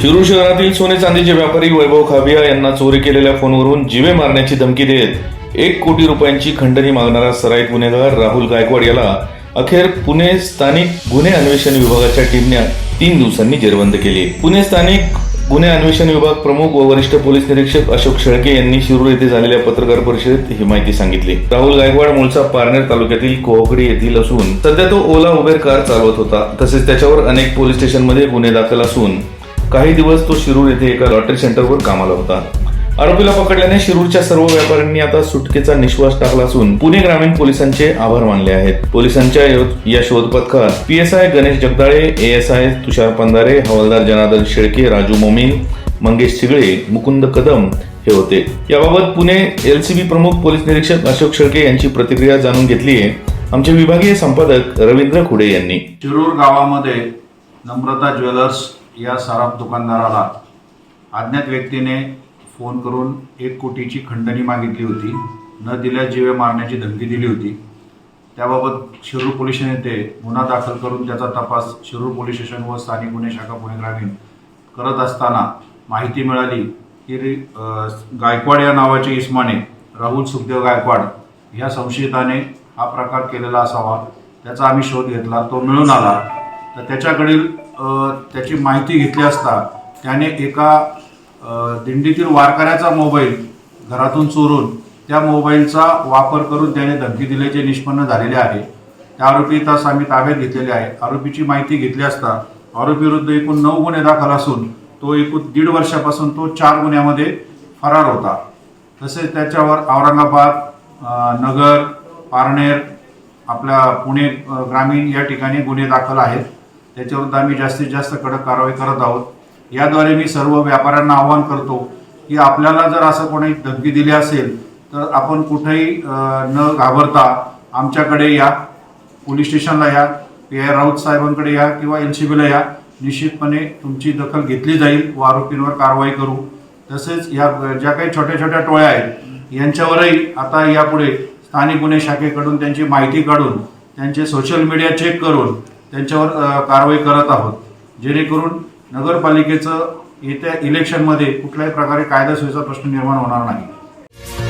शिरूर शहरातील सोने चांदीचे व्यापारी वैभव खाबिया यांना चोरी केलेल्या फोनवरून जिवे मारण्याची धमकी देत एक कोटी रुपयांची खंडणी मागणारा सराईत गुन्हेगार राहुल गायकवाड याला अखेर पुणे स्थानिक गुन्हे अन्वेषण विभागाच्या टीमने तीन दिवसांनी जेरबंद केली. पुणे स्थानिक गुन्हे अन्वेषण विभाग प्रमुख व वरिष्ठ पोलीस निरीक्षक अशोक शेळके यांनी शिरूर येथे झालेल्या पत्रकार परिषदेत ही माहिती सांगितली. राहुल गायकवाड मूळचा पारनेर तालुक्यातील कोहकडी येथील असून सध्या तो ओला उबेर कार चालवत होता. तसेच त्याच्यावर अनेक पोलीस स्टेशनमध्ये गुन्हे दाखल असून काही दिवस तो शिरूर येथे एका लॉटरी सेंटरवर कामाला होता. आरोपीला पकडल्याने शिरूरच्या सर्व व्यापाऱ्यांनी आता सुटकेचा निश्वास टाकला असून पुणे ग्रामीण पोलिसांचे आभार मानले आहेत. पोलिसांच्या या शोध पथकात पीएसआय गणेश जगदाळे एएसआय तुषार पंधारे हवालदार जनार्दन शेळके राजू मोमीन मंगेश चिगळे मुकुंद कदम हे होते. याबाबत पुणे एलसीबी प्रमुख पोलीस निरीक्षक अशोक शेळके यांची प्रतिक्रिया जाणून घेतली आहे. आमचे विभागीय संपादक रवींद्र खुडे यांनी. शिरूर गावामध्ये नम्रता ज्वेलर्स या सराफ दुकानदाराला अज्ञात व्यक्तीने फोन करून एक कोटीची खंडणी मागितली होती. न दिल्यास जीवे मारण्याची धमकी दिली होती. त्याबाबत शिरूर पोलीस स्टेशन येथे गुन्हा दाखल करून त्याचा तपास शिरूर पोलीस स्टेशन व स्थानिक गुन्हे शाखा पुणे ग्रामीण करत असताना माहिती मिळाली की गायकवाड या नावाच्या इस्माने राहुल सुखदेव गायकवाड या संशयिताने हा प्रकार केलेला असावा त्याचा आम्ही शोध घेतला तो मिळून आला. तर त्याच्याकडील त्याची माहिती घेतली असता त्याने एका दिंडीतील वारकऱ्याचा मोबाईल घरातून चोरून त्या मोबाईलचा वापर करून त्याने धमकी दिल्याचे निष्पन्न झालेले आहे. त्या आरोपी तास आम्ही ताब्यात घेतलेले आहे. आरोपीची माहिती घेतली असता आरोपीविरुद्ध एकूण नऊ गुन्हे दाखल असून तो एकूण दीड वर्षापासून तो चार गुन्ह्यामध्ये फरार होता. तसेच त्याच्यावर औरंगाबाद नगर पारनेर आपल्या पुणे ग्रामीण या ठिकाणी गुन्हे दाखल आहेत. त्याच्यावर आम्ही जास्तीत जास्त कडक कारवाई करत आहोत. याद्वारे मी सर्व व्यापाऱ्यांना आवाहन करतो की आपल्याला जर असं कोणी धमकी दिली असेल तर आपण कुठेही न घाबरता आमच्याकडे या पोलीस स्टेशनला या पी आय राऊत साहेबांकडे या किंवा एल सी बीला या. निश्चितपणे तुमची दखल घेतली जाईल व आरोपींवर कारवाई करू. तसेच या ज्या काही छोट्या छोट्या टोळ्या आहेत यांच्यावरही आता यापुढे स्थानिक गुन्हे शाखेकडून त्यांची माहिती काढून त्यांचे सोशल मीडिया चेक करून त्यांच्यावर कारवाई करत आहोत. जेणेकरून नगरपालिकेचं येत्या इलेक्शनमध्ये कुठल्याही प्रकारे कायदा सोयीचा प्रश्न निर्माण होणार नाही.